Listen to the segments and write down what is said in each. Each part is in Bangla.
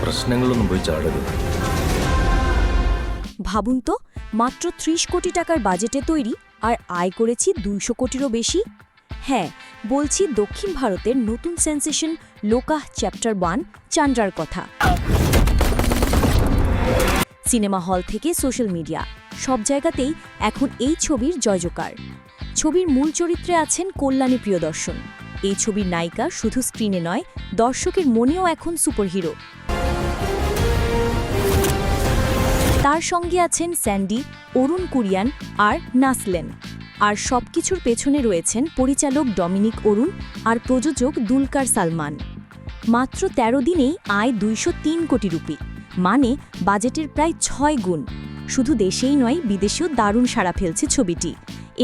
പ്രശ്നങ്ങളിലൊന്നും പോയി ചാടരുത് ভাবুন তো মাত্র ত্রিশ কোটি টাকার বাজেটে তৈরি আর আয় করেছি দুইশো কোটিরও বেশি হ্যাঁ বলছি দক্ষিণ ভারতের নতুন সেন্সেশন লোকাহ চ্যাপ্টার ওয়ান চান্ড্রার কথা সিনেমা হল থেকে সোশ্যাল মিডিয়া সব জায়গাতেই এখন এই ছবির জয়জকার ছবির মূল চরিত্রে আছেন কল্যাণী প্রিয়দর্শন এই ছবির নায়িকা শুধু স্ক্রিনে নয় দর্শকের মনেও এখন সুপারহিরো তার সঙ্গে আছেন স্যান্ডি, অরুণ কুরিয়ান আর নাসলেন। আর সবকিছুর পেছনে রয়েছেন পরিচালক ডমিনিক অরুণ আর প্রযোজক দুলকার সালমান। মাত্র ১৩ দিনেই আয় দুইশ তিন কোটি রুপি মানে বাজেটের প্রায় ছয় গুণ। শুধু দেশেই নয়, বিদেশেও দারুণ সাড়া ফেলছে ছবিটি।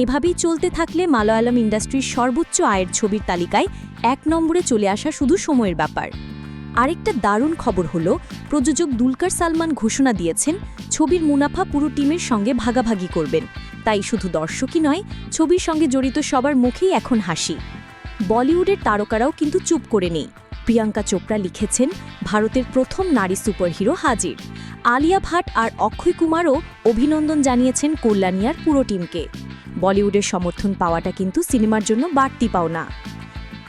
এভাবেই চলতে থাকলে মালয়ালম ইন্ডাস্ট্রির সর্বোচ্চ আয়ের ছবির তালিকায় এক নম্বরে চলে আসা শুধু সময়ের ব্যাপার। আরেকটা দারুণ খবর হলো, প্রযোজক দুলকার সালমান ঘোষণা দিয়েছেন, ছবির মুনাফা পুরো টিমের সঙ্গে ভাগাভাগি করবেন। তাই শুধু দর্শকই নয়, ছবির সঙ্গে জড়িত সবার মুখেই এখন হাসি। বলিউডের তারকারাও কিন্তু চুপ করে নেই। প্রিয়াঙ্কা চোপড়া লিখেছেন, ভারতের প্রথম নারী সুপারহিরো হাজির। আলিয়া ভাট আর অক্ষয় কুমারও অভিনন্দন জানিয়েছেন কল্যাণিয়ার পুরো টিমকে। বলিউডের সমর্থন পাওয়াটা কিন্তু সিনেমার জন্য বাড়তি পাওনা।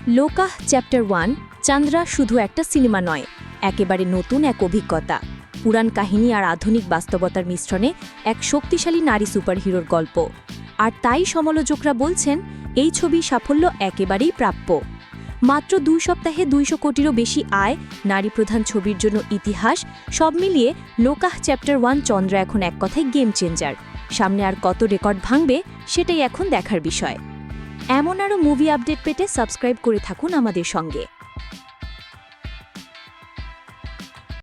লোকাহ চ্যাপ্টার ওয়ান চান্দ্রা শুধু একটা সিনেমা নয়, একেবারে নতুন এক অভিজ্ঞতা। পুরাণ কাহিনী আর আধুনিক বাস্তবতার মিশ্রণে এক শক্তিশালী নারী সুপারহিরোর গল্প। আর তাই সমালোচকরা বলছেন, এই ছবি সাফল্য একেবারেই প্রাপ্য। মাত্র দুই সপ্তাহে দুইশো কোটিরও বেশি আয়, নারী প্রধান ছবির জন্য ইতিহাস, সব মিলিয়ে লোকাহ চ্যাপ্টার ওয়ান চন্দ্র এখন এক কথায় গেম চেঞ্জার। সামনে আর কত রেকর্ড ভাঙবে, সেটাই এখন দেখার বিষয়। এমন আরও মুভি আপডেট পেতে সাবস্ক্রাইব করে থাকুন আমাদের সঙ্গে।